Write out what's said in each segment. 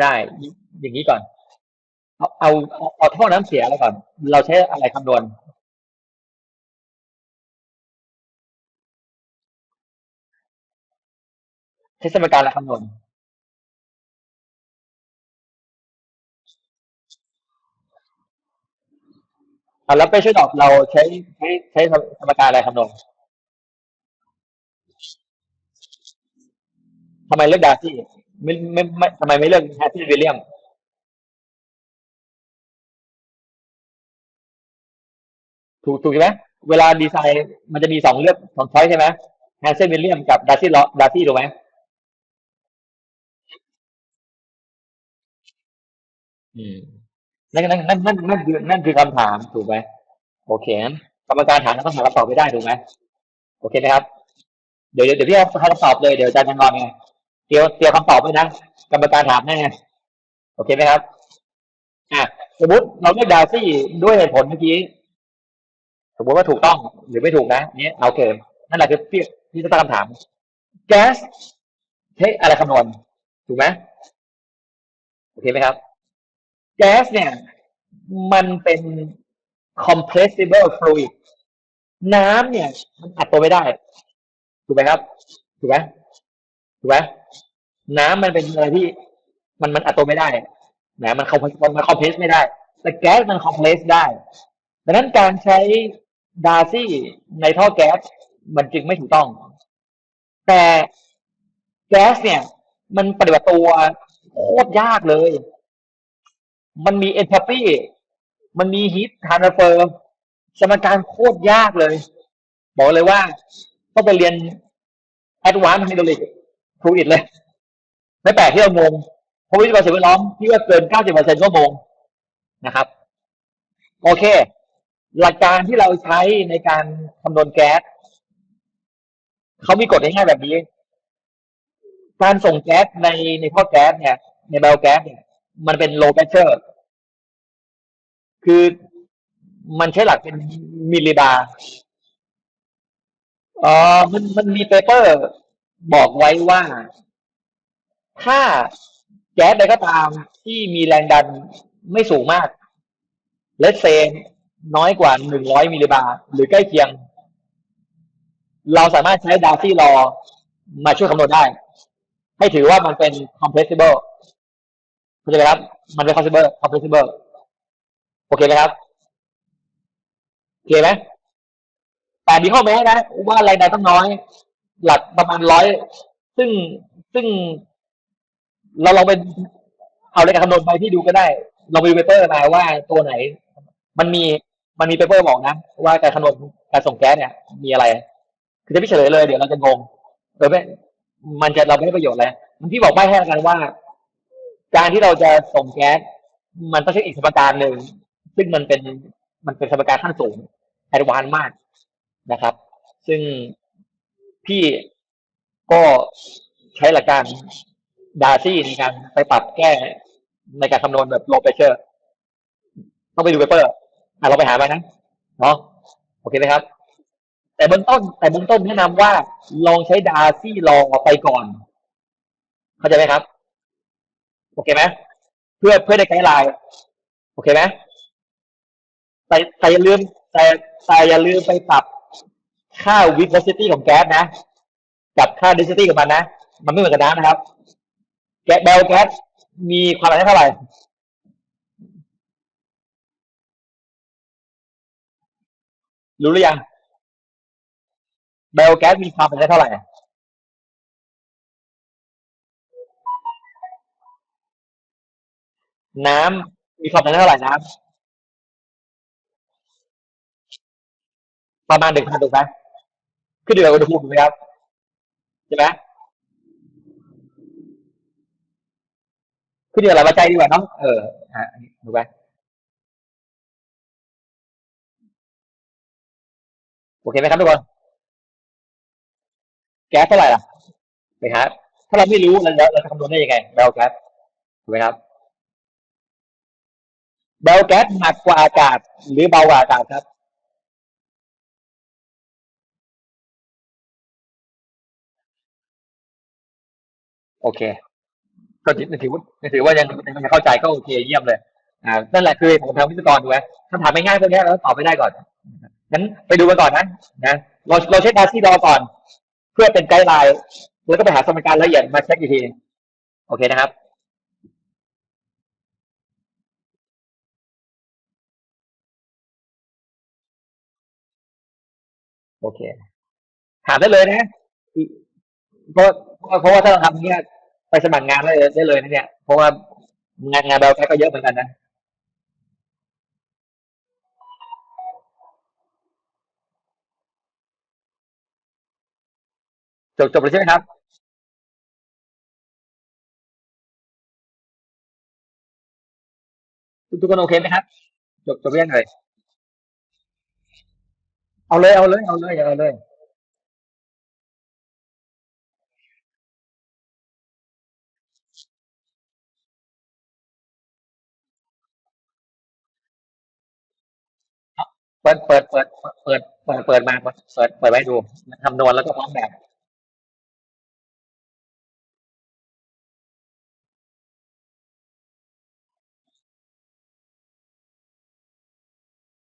ได้ อย่างนี้ก่อน เอาเอาเอาท่อน้ำเสียอะไรก่อน เราใช้อะไรคำนวณ ใช้สมการอะไรคำนวณ อะแล้วไปช่วยตอบเราใช้ใช้ใช้สมการอะไรคำนวณทำไมเลือกดาซี่ ไม่ไม่ไม่ทำไมไม่เลือกแฮร์รี่วิลเลียมถูกถูกใช่ไหมเวลาดีไซน์มันจะมีสองเลือกสองช้อยใช่ไหมแฮนเซนวิลเลียมกับดาร์ซี่ลอดาร์ซี่ถูกไหมอืมนั่นนั่นนั่นนั่นนั่นคือนั่นคือคำถามถูกไหมโอเคงั้นกรรมการถามแล้วต้องหาคำตอบไม่ได้ถูกไหมโอเคนะครับเดี๋ยวเดี๋ยวเดี๋ยวพี่เอาคำตอบเลยเดี๋ยวอาจารย์จะงอนไง เตรียมเตรียมคำตอบไว้นะกรรมการถามแน่ไงโอเคไหมครับอะสมมติเราเลือกดาซี่ด้วยเหตุผลเมื่อกี้สมมติว่าถูกต้องหรือไม่ถูกนะเนี้ยเอาเกินนั่นแหละคือพี่พี่จะตั้งคำถามแก๊สใช้อะไรคำนวณถูกไหมโอเคไหมครับแก๊สเนี่ย มันเป็น compressible fluid น้ำเนี่ย มันอัดตัวไม่ได้ ถูกไหมครับ ถูกไหมถูกไหม น้ำมันเป็นอะไรที่มันมันอัดตัวไม่ได้นะมันคอมมันคอมเพรสไม่ได้ แต่แก๊สมันคอมเพรสได้ ดังนั้นการใช้ดาซี่ในท่อแก๊สมันจึงไม่ถูกต้อง แต่แก๊สเนี่ย มันปฏิบัติตัวโคตรยากเลย มันมีเอนท r ปีมันมีฮีททานเฟอร์สมการโคตรยากเลย บอกเลยว่าต้องไปเรียน Advanced Hydraulic Fluid เลย ไม่แปลกที่เรางงเพราะวิศวกรสิ่งแวดล้อมที่ว่าเกิน 90%ก็งงนะครับ โอเค หลักการที่เราใช้ในการคำนวณแก๊สเขามีกฎง่ายๆแบบนี้ การส่งแก๊สในในท่อแก๊สเนี่ย ในไบโอแก๊สเนี่ย มันเป็น low pressure คือมันใช้หลักเป็นมิลลิบาร์เออมันมันมีเปเปอร์บอกไว้ว่า ถ้าแก๊สใดก็ตามที่มีแรงดันไม่สูงมากเลสเซนน้อยกว่าหนึ่งร้อยมิลลิบาร์หรือใกล้เคียง เราสามารถใช้ดาซี่ลอมาช่วยคำนวณได้ ให้ถือว่ามันเป็น compressible เข้าใจไหมครับ มันเป็น compressible compressible โอเคไหมครับโอเคไหมแต่มีข้อแม้นะ ว่าแรงดันต้องน้อย หลักประมาณร้อยซึ่งซึ่ง เราลองเป็นเอาเลขคำนวณไปที่ดูก็ได้เราไปดูเปเปอร์มาว่าตัวไหน มันมีมันมีเปเปอร์บอกนะ ว่าการคำนวณการส่งแก๊สเนี่ย มีอะไร คือจะพี่เฉลยเลยเดี๋ยวเราจะงงเออไม่มันจะเราไม่ได้ประโยชน์แล้วมันพี่บอกไม่ให้กันว่า การที่เราจะส่งแก๊สมันต้องใช้อีกสมการหนึ่งซึ่งมันเป็นมันเป็นสมการขั้นสูงแอดวานมากนะครับ ซึ่งพี่ก็ใช้หลักการ ดาซี่ในการไปปรับแก้ในการคำนวณแบบโลเปเชอร์ต้องไปดูเปเปอร์อะเราไปหามานะเนาะโอเคไหมครับ แต่เบื้องต้น แต่เบื้องต้นแนะนำว่าลองใช้ดาซี่ลองออกไปก่อน เข้าใจไหมครับ โอเคไหมเพื่อเพื่อได้ไกด์ไลน์โอเคไหมแต่แต่อย่าลืม แต่แต่อย่าลืมไปปรับค่าวิสซิตี้ของแก๊สนะ กับค่าดิสซิตี้ของมันนะ มันไม่เหมือนกันนะครับ แก๊สเบลแก๊สมีความดันเท่าไหร่รู้หรือยังเบลแก๊สมีความดันเท่าไหร่น้ำมีความดันเท่าไหร่น้ำประมาณหนึ่งพันถูกไหมขึ้นอยู่กับอุณหภูมิถูกไหมครับใช่ไหม ขึ้นอยู่กับอะไรมาใจดีกว่าเนาะเอออะถูกไหมโอเคไหมครับทุกคนแก๊สเท่าไหร่ล่ะไปครับถ้าเราไม่รู้เราจะเราจะคำนวณได้ยังไงเบลแก๊สถูกไหมครับเบลแก๊สหนักกว่าอากาศ หรือเบากว่าอากาศครับโอเค ก็ถือถือว่าถือว่ายังยังเข้าใจก็โอเคเยี่ยมเลยอ่านั่นแหละคือผมทำวิศวกรดูไหมคำถามไม่ง่ายพวกนี้เราตอบไม่ได้ก่อนงั้นไปดูกันก่อนนะนะเราเราใช้ดาซี่ดอก่อน เพื่อเป็นไกด์ไลน์แล้วก็ไปหาสมการละเอียดมาเช็คอีกทีโอเคนะครับโอเค ถามได้เลยนะเพราะเพราะว่าถ้าเราทำเนี้ย ไปสมัครงานได้ได้เลยนะเนี่ยเพราะว่างานงานเราแค่ก็เยอะเหมือนกันนะจบจบเลยใช่ไหมครับทุกคนโอเคไหมครับ จบจบเรื่องเลย เอาเลยเอาเลยเอาเลยเอาเลย เปิดเปิดเปิดเปิดเปิดเปิดมาเปิดเปิดเปิดไว้ดูคำนวณแล้วก็พร้อมแบบ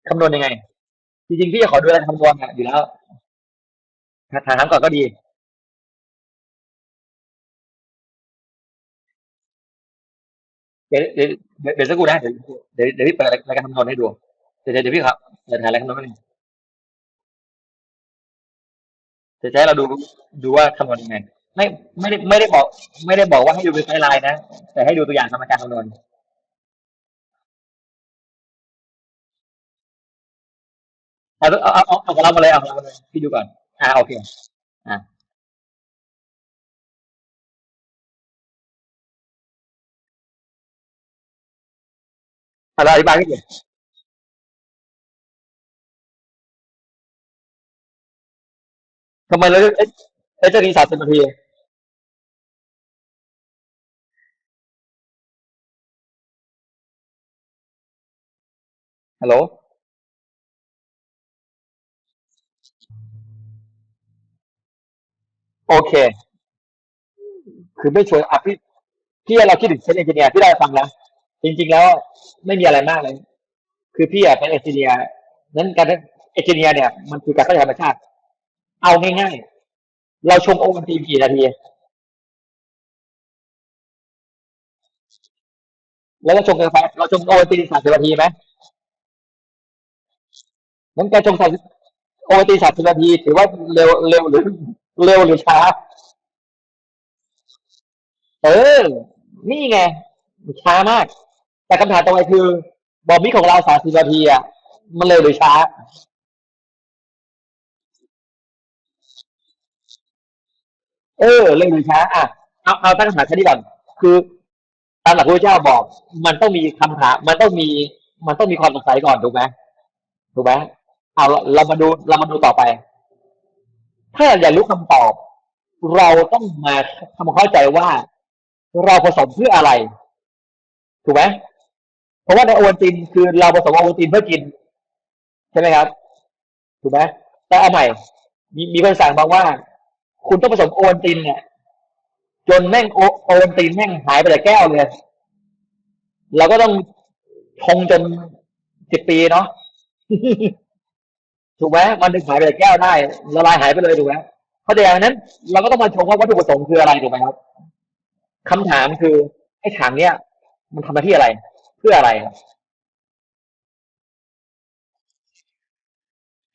คำนวณยังไง จริงๆพี่จะขอดูอะไรคำนวณอะอยู่แล้วถามก่อนก็ดีเดี๋ยวเดี๋ยวเดี๋ยวสักครู่นะเดี๋ยวเดี๋ยวเดี๋ยวพี่เปิดรายการคำนวณให้ดู เดี๋ยวเดี๋ยวพี่ครับเดี๋ยวถ่ายรายการคำนวณให้ดูจะให้เราดูดูว่าคำนวณยังไง ไม่ไม่ได้ไม่ได้บอก ไม่ได้บอกว่าให้ดูเป็นไซไลน์นะ แต่ให้ดูตัวอย่างสมการคำนวณเอาเอาเอาเอาของเรามาเลยเอาของเรามาเลยพี่ดูก่อน อ่าโอเคอ่าเอาเราอธิบายให้เทำไมเราเอ๊ะเอ๊ะจะรีสามสิบนาทีฮัลโหลโอเค คือไม่ช่วยอะพี่พี่เราคิดถึงเซนเอนจิเนียร์ที่ได้ฟังแล้วจริง ๆ แล้วไม่มีอะไรมากเลย คือพี่อะเป็นเอนจิเนียร์นั้นการเป็นเอนจิเนียร์เนี่ยมันคือการพัฒนาธรรมชาติ เอาง่ายๆ เราชงโอวัลตินกี่นาที แล้วเราชงกาแฟเราชงโอวัลตินสามสิบนาทีไหมงั้นการชงสามโอวัลตินสามสิบนาที ถือว่าเร็วเร็วหรือเร็วหรือช้า เออ นี่ไง ช้ามาก แต่คำถามต่อไปคือ บอมบี้ของเราสามสิบนาทีอะ มันเร็วหรือช้า เออเร็วหรือช้าอะเอาเอาตั้งคำถามแค่นี้ก่อนคือตามหลักพระเจ้าบอก มันต้องมีคำถามมันต้องมี มันต้องมีความสงสัยก่อนถูกไหมถูกไหมเอาเราเรามาดูเรามาดูต่อไป ถ้าอยากรู้คำตอบ เราต้องมาทำความเข้าใจว่าเราผสมเพื่ออะไร ถูกไหมเพราะว่าในโอวัลตินคือเราผสมโอวัลตินเพื่อกิน ใช่ไหมครับ ถูกไหมแต่เอาใหม่ มีมีคนสั่งมาว่า คุณต้องผสมโอวัลตินเนี่ย จนแม่งโอโอวัลตินแม่งหายไปจากแก้วเลยเราก็ต้องชงจนสิบปีเนาะถูกไหมมันถึงหายไปจากแก้วได้ละลายหายไปเลยถูกไหมเพราะฉะนั้น เราก็ต้องมาชมว่าวัตถุประสงค์คืออะไรถูกไหมครับคำถามคือไอ้ถังเนี้ยมันทำหน้าที่อะไร เพื่ออะไร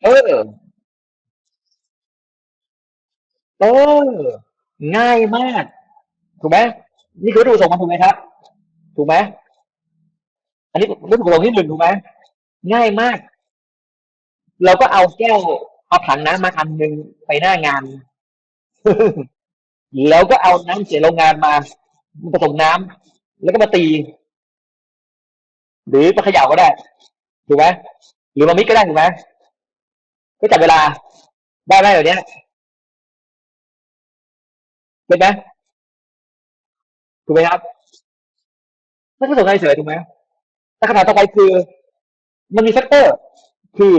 เออ เออ ง่ายมาก ถูกไหมนี่คือวัตถุปรงมันถูกไหมครับ ถูกไหมอันนี้วัตถุประสงที่หนึ่งถูกไหมง่ายมาก เราก็เอาแก้วเอาถังน้ำมาอันหนึ่งไปหน้างาน แล้วก็เอาน้ำเสียโรงงานมาผสมน้ำแล้วก็มาตี หรือมาเขย่าก็ได้ ถูกไหมหรือมามิกก็ได้ถูกไหมก็จับเวลาได้ไหมแบบเนี้ ยเป็นไหมถูกไหมครับนั่นก็สงสัยเฉยถูกไหมแต่คำถามต่อไปคือ มันมีแฟกเตอร์ คือ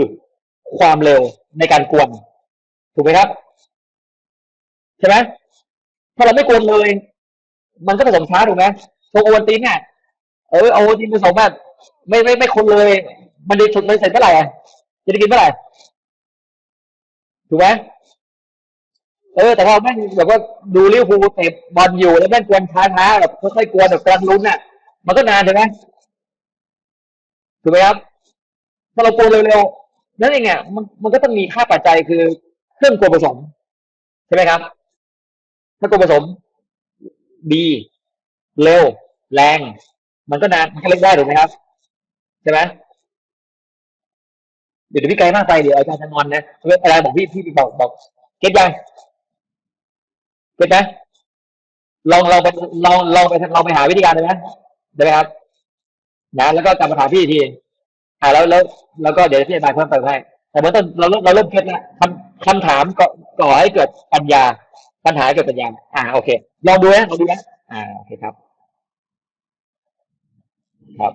ความเร็วในการกวน ถูกไหมครับ ใช่ไหมถ้าเราไม่กวนเลย มันก็ผสมช้าถูกไหมโชว์โอวัลตินเนี่ยเออโอวัลตินผสมแบบไม่ไม่ไม่คนเลย มันดีสุดมันเสร็จเมื่อไหร่อะจะได้กินเมื่อไหร่ถูกไหม เออแต่พอแม่งแบบว่าดูลิเวอร์พูลเตะบอลอยู่แล้วแม่งกวนช้าๆแบบค่อยๆกวนแบบกำลังลุ้นน่ะ มันก็นานใช่ไหมถูกไหมครับถ้าเรากวนเร็วๆนั่นเองเนี่ยมันมันก็ต้องมีค่าปัจจัยคือเครื่องกวนผสมใช่ไหมครับถ้ากวนผสมดีเร็ว แรง มันก็นานมันก็เล่นได้ถูกไหมครับใช่ไหมเดี๋ยวพี่ไกลมากไปเดี๋ยวอาจารย์จะงอนนะอะไรบอกพี่พี่บอกบอกเก็ตยัง เก็ตไหมลองลองไปลองลองไปลองไปหาวิธีการเลยนะได้ไหมครับนะแล้วก็กลับมาถามพี่อีกทีอ่าแล้วแล้วแล้วก็เดี๋ยวพี่อธิบายเพิ่มเติมให้แต่เมื่อต้นเราเราเริ่มเก็ตแล้วคำคำถามก็ก่อให้เกิดปัญญา ปัญหาให้เกิดปัญญา อ่าโอเคลองดูนะลองดูนะอ่าโอเคครับ ครับ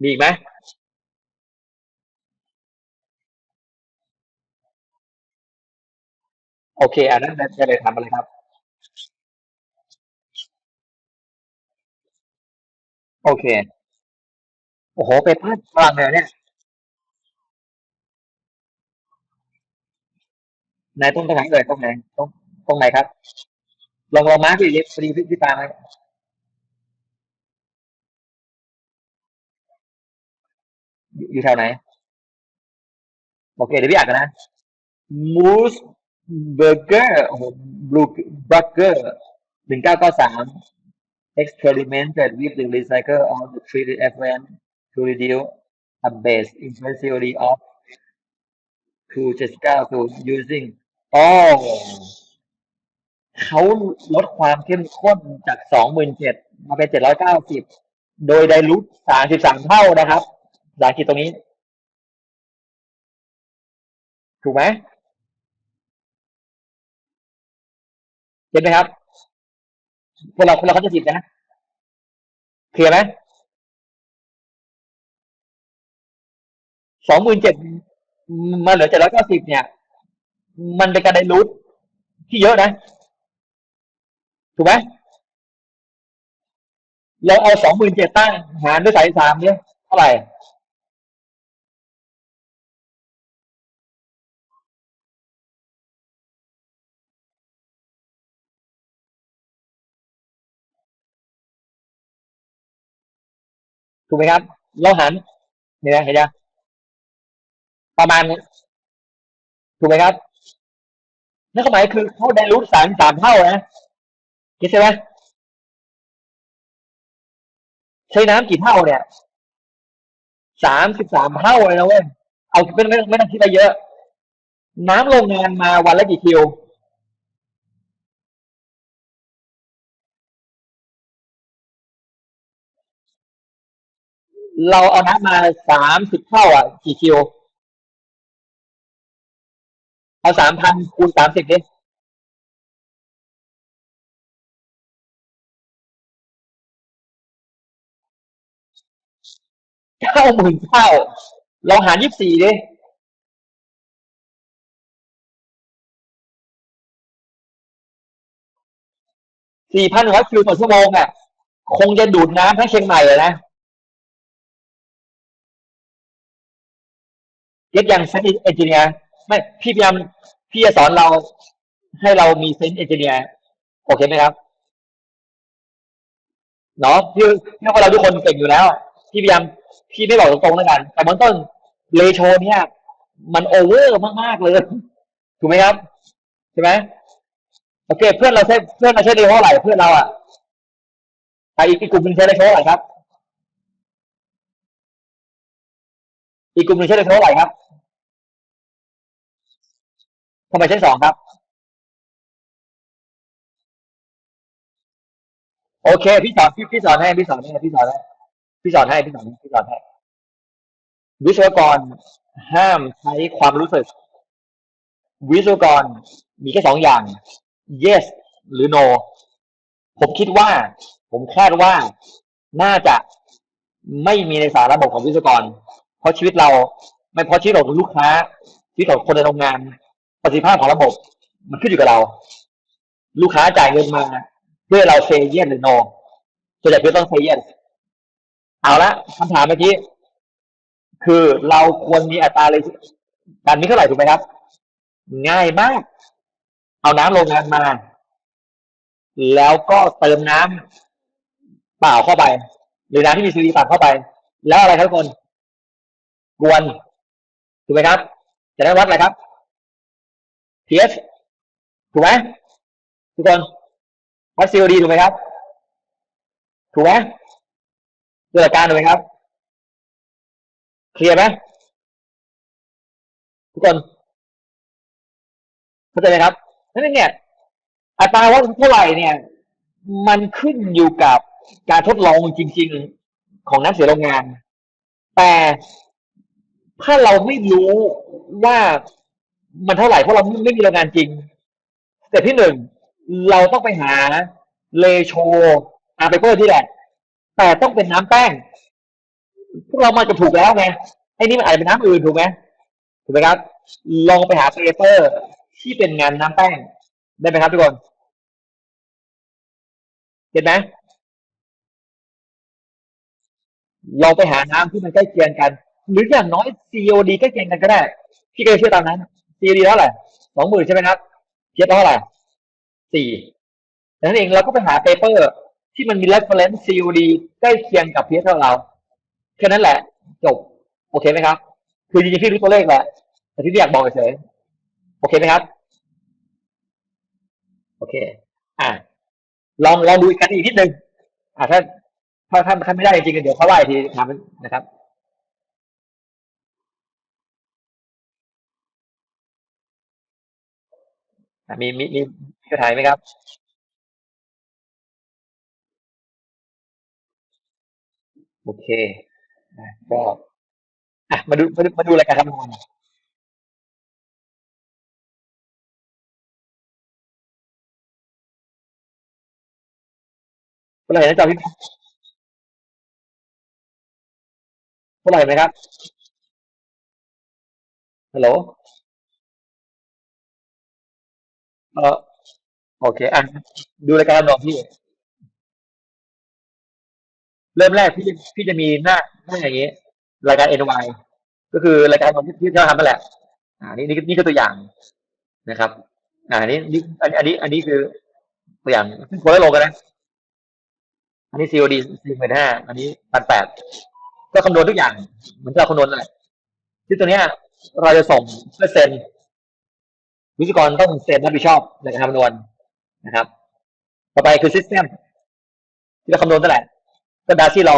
มีอีกไหม โอเค อันนั้นจะเลยทำอะไรครับ โอเค โอ้โห ไปพลาดพลังเลยเนี่ยไหนตรงตรงไหนเลยตรงไหนตรงตรงไหนครับ ลองลองมาร์คพี่พอดีพี่พี่ตาไหมอยู่อยู่แถวไหน โอเค เดี๋ยวพี่อ่านกันนะ Moose เบอร์เกอร์โอ้โหบลูเบล็อเกอร์หนึ่งเก้าเก้าสาม experimented with the recycle of the three different to reduce a base intensity of two j e t i c a to using อ๋อเขาลดความเข้มข้นจากสองหมื่นเจ็ดมาเป็นเจ็ดร้อยเก้าสิบโดยไดรูทสามสิบสามเท่านะครับสาคิดตรงนี้ ถูกไหม เห็นไหมครับพวกเราคนเราเขาจะผิดนะเคลียร์ไหมสองหมื่นเจ็ดมาเหลือเจ็ดร้อยเก้าสิบเนี่ย มันเป็นการไดรูทที่เยอะนะ ถูกไหมเราเอาสองหมื่นเจ็ดตั้งหารด้วยสายสามเนี่ยเท่าไหร่ ถูกไหมครับเราหันเนี่ยเห็นยังประมาณนี้ถูกไหมครับนั่นหมายคือเขาได้รูทสามสามเท่านะคิดใช่ไหมใช้น้ำกี่เท่าเนี่ยสามสิบสามเท่าเลยนะเว้ยเอาไม่ไม่ไม่ต้องคิดอะไรเยอะ น้ำโรงงานมาวันละกี่คิว เราเอาน้ำมาสามสิบเท่าอะกี่คิว เอาสามพันคูณสามสิบดิเก้าหมื่นเท่า เราหารยี่สิบสี่ดิสี่พันร้อยคิวต่อชั่วโมงอะ คงจะดูดน้ำทั้งเชียงใหม่เลยนะ เก็ตยังเซนต์เอนจิเนียร์ไม่พี่พยายามพี่จะสอนเราให้เรามีเซนต์เอนจิเนียร์โอเคไหมครับเนาะพี่พี่ว่าเราทุกคนเก่งอยู่แล้ว พี่พยายามพี่ไม่บอกตรงๆแล้วกัน แต่มันต้นเลโชเนี่ย มันโอเวอร์มากๆเลย ถูกไหมครับใช่ไหมโอเค เพื่อนเราใช้เพื่อนเราใช้เลโชเท่าไหร่เพื่อนเราอะใครอีกอีกกลุ่มหนึ่งใช้เลโชเท่าไหร่ครับ อีกกลุ่มหนึ่งใช้เลโชเท่าไหร่ครับ ทำไมใช้สองครับ โอเค พี่สอนพี่พี่สอนให้พี่สอนให้พี่สอนให้พี่สอนให้พี่สอนให้พี่สอนให้วิศวกรห้ามใช้ความรู้สึก วิศวกรมีแค่สองอย่าง yes หรือ no ผมคิดว่า ผมคาดว่าน่าจะไม่มีในสารระบบของวิศวกร เพราะชีวิตเรา ไม่เพราะชีวิตของลูกค้าชีวิตของคนในโรงงาน ประสิทธิภาพของระบบ มันขึ้นอยู่กับเรา ลูกค้าจ่ายเงินมาเพื่อเราเซเยนหรือโนส่วนใหญ่คือต้องเซเยนเอาละคำถามเมื่อกี้ คือเราควรมีอัตราเลยการนี้เท่าไหร่ถูกไหมครับ ง่ายมาก เอาน้ำโรงงานมา แล้วก็เติมน้ำเปล่าเข้าไป หรือน้ำที่มีซีดีตัดเข้าไป แล้วอะไรครับทุกคน กวนถูกไหมครับ จะได้วัดอะไรครับ pH ถูกไหมทุกคนวัด COD ถูกไหมครับ ถูกไหมดูหลักการถูกไหมครับ เคลียร์ไหมทุกคนเข้าใจไหมครับนั่นเนี่ย อัตราวัดเท่าไหร่เนี่ย มันขึ้นอยู่กับการทดลองจริง ๆของนักเสียโรงงาน แต่ถ้าเราไม่รู้ว่า มันเท่าไหร่เพราะเราไม่มีโรงงานจริงแต่ที่หนึ่งเราต้องไปหาเลโชอาร์เปเปอร์ที่แหละ แต่ต้องเป็นน้ำแป้ง พวกเรามาจะถูกแล้วไงไอ้นี่มันอาจจะเป็นน้ำอื่นถูกไหมถูกไหมครับ ลองไปหาเปเปอร์ที่เป็นงานน้ำแป้ง ได้ไหมครับทุกคนเห็นไหมเราไปหาน้ำที่มันใกล้เคียงกัน หรืออย่างน้อย COD ใกล้เคียงกันก็ได้ พี่ก็จะเชื่อตามนั้น COD เท่าไหร่สองหมื่นใช่ไหมครับเทียบเท่าไหร่สี่ดังนั้นเองเราก็ไปหาเปเปอร์ที่มันมี reference COD ใกล้เคียงกับเพียของเราแค่นั้นแหละ จบ โอเคไหมครับ คือจริงๆพี่รู้ตัวเลขแหละแต่ที่อยากบอกเฉยโอเคไหมครับ โอเค อ่าลองลองดูอีกกันอีกนิดนึงอ่าถ้าถ้าถ้าไม่ได้จริงๆเดี๋ยวเขาไล่ทีทำนะครับ มีมีมีมีกระถ่ายไหมครับ โอเคก็อะมาดูมาดูมาดูรายการคำนวณเท่าไหร่นะจอพี่เท่าไหร่ไหมครับฮัลโหล เออโอเคอะดูรายการคำนพี่เริ่มแรกพี่พี่จะมีหน้าหน้าอย่างนี้ รายการ NY ก็คือรายการที่ที่เราทำนั่นแหละ อ่านี่นี่นี่ก็ตัวอย่างนะครับ อ่านี้นี่อันอันนี้อันนี้คือตัวอย่างซึ่งคนละโลกันนะ อันนี้ COD สี่หมื่นห้าอันนี้พันแปดก็คำนวณทุกอย่างเหมือนที่เราคำนวณนั่นแหละที่ตัวเนี้ยเราจะส่งเพื่อเซ็น วิศวกรต้องเซ็นรับผิดชอบในการคำนวณนะครับ ต่อไปคือ system ที่เราคำนวณนั่นแหละ ก็ดาซี่รอ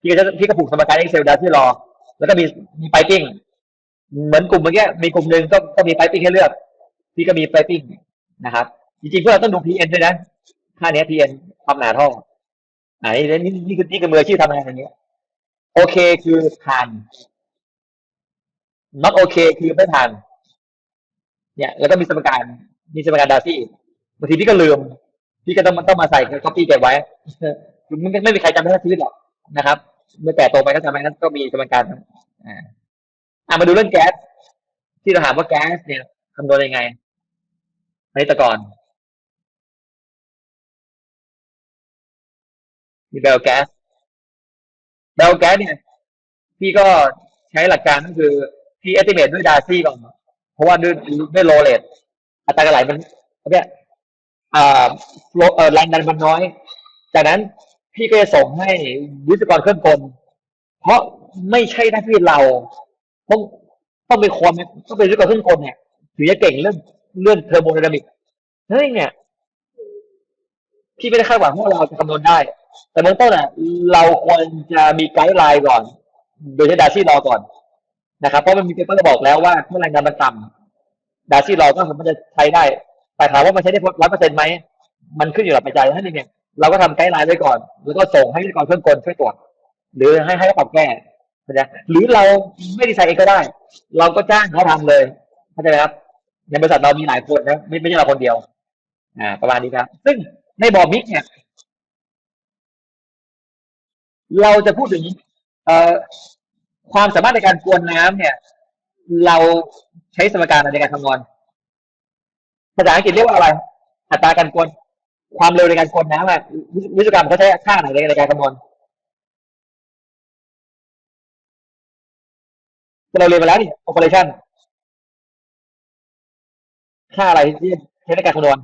พี่ก็จะพี่ก็ผูกสมการ Excel ดาซี่รอแล้วก็มีมีไพปิ้งเหมือนกลุ่มเมื่อกี้มีกลุ่มหนึ่งก็ก็มีไพปิ้งให้เลือกพี่ก็มีไพปิ้งนะครับ จริงๆเพื่อเราต้องดู PN ด้วยนะค่าเนี้ย PN ความหนาท่ออ่านี่นี่นี่คือนี่คือมืออาชีพทำงานอย่างเงี้ยโอเคคือผ่าน not โอเคคือไม่ผ่าน เนี่ยแล้วก็มีสมการมีสมการดาซี่บางทีพี่ก็ลืม พี่ก็ต้องต้องมาใส่ copy เก็บไว้ไม่ไม่มีใครจำได้ทั้งชีวิตหรอกนะครับ เมื่อแต่โตไปก็จำไม่นั้นก็มีสมการอ่าอ่ามาดูเรื่องแก๊สที่เราถามว่าแก๊สเนี่ยคำนวณยังไงในตะก่อนมีเบลแก๊สเบลแก๊สเนี่ย พี่ก็ใช้หลักการก็คือพี่ estimate ด้วยดาซี่ก่อน เพราะว่าด้วยด้วยโลเลตอัตราการไหลมันเนี่ยอ่าโลเอ่อแรงดันมันน้อย จากนั้นพี่ก็จะส่งให้วิศวกรเครื่องกล เพราะไม่ใช่หน้าที่เราต้องต้องเป็นคนต้องเป็นวิศวกรเครื่องกลเนี่ยถึงจะเก่งเรื่องเรื่องเทอร์โมไดนามิกนั่นเองเนี่ยพี่ไม่ได้คาดหวังว่าเราจะคำนวณได้ แต่เบื้องต้นอะเราควรจะมีไกด์ไลน์ก่อน โดยใช้ดาซี่รอก่อน นะครับเพราะมันมีเปเปอร์บอกแล้วว่าเมื่อแรงดันมันต่ำดาซี่รอก็สามารถจะใช้ได้ แต่ถามว่ามันใช้ได้ร้อยเปอร์เซ็นต์ไหมมันขึ้นอยู่กับปัจจัยนั่นเองเนี่ยเราก็ทำไกด์ไลน์ไว้ก่อน แล้วก็ส่งให้วิศวกรเครื่องกลช่วยตรวจหรือให้ให้เขาปรับแก้เข้าใจหรือเราไม่ดีไซน์เองก็ได้ เราก็จ้างเขาทำเลยเข้าใจไหมครับในบริษัทเรามีหลายคนนะไม่ไม่ใช่เราคนเดียว อ่า ประมาณนี้ครับ ซึ่งในบอมิกเนี่ย เราจะพูดถึง เอ่อ ความสามารถในการกวนน้ำเนี่ย เราใช้สมการอะไรในการคำนวณภาษาอังกฤษเรียกว่าอะไร อัตราการกวนความเร็วในการกวนน้ำอะวิวิศวกรรมเขาใช้ค่าไหนในการคำนวณเราเรียนมาแล้วนี่ operation ค่าอะไรที่ใช้ในการคำนวณ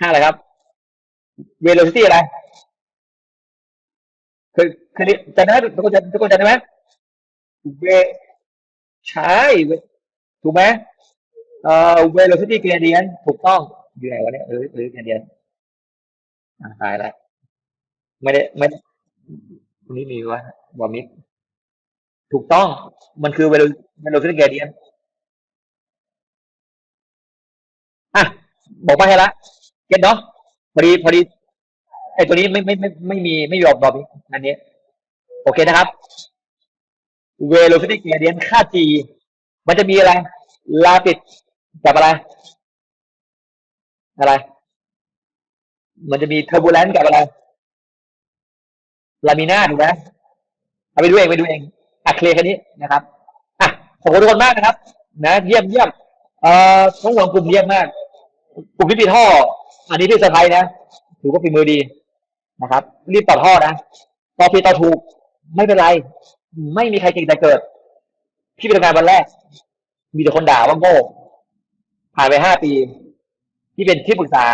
ค่าอะไรครับ velocity อะไร คือ คือจำได้ไหมทุกคนจำทุกคนจำได้ไหมเวใช่เถูกไหมเอ่อ velocity gradient ถูกต้องอยู่ไหนวะเนี่ยเออเออ gradient ตายแล้วไม่ได้ไม่ตรงนี้มีวะบอมิดถูกต้องมันคือ velo- velocity gradient อะบอกมาให้ละเก็ตเนาะพอดีพอดีไอ้ตัวนี้ไม่ไม่ไม่ไม่มีไม่มีบอกบอกอันนี้ โอเคนะครับ velocity gradient ค่า g มันจะมีอะไร ลาติดกับอะไร อะไร มันจะมี turbulence กับอะไร ลามิน่าถูกไหมเอาไปดูเองไปดูเองอะเคลียร์แค่นี้นะครับอะขอบคุณทุกคนมากนะครับ นะ เยี่ยมเยี่ยมเอ่อทั้งสองกลุ่มเยี่ยมมากกลุ่มที่ปิดท่อ อันนี้ที่เซอร์ไพรส์นะถือว่าฝีมือดีนะครับ รีบต่อท่อนะต่อผิดต่อถูก ไม่เป็นไร ไม่มีใครเก่งแต่เกิด พี่ไปทำงานวันแรก มีแต่คนด่าว่าโง่ผ่านไปห้าปี ที่เป็นที่ปรึกษา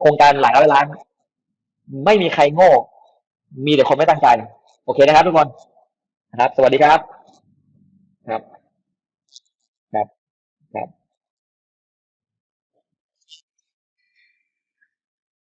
โครงการหลายร้อยล้าน ไม่มีใครโง่ มีแต่คนไม่ตั้งใจ โอเคนะครับทุกคนนะครับ สวัสดีครับครับ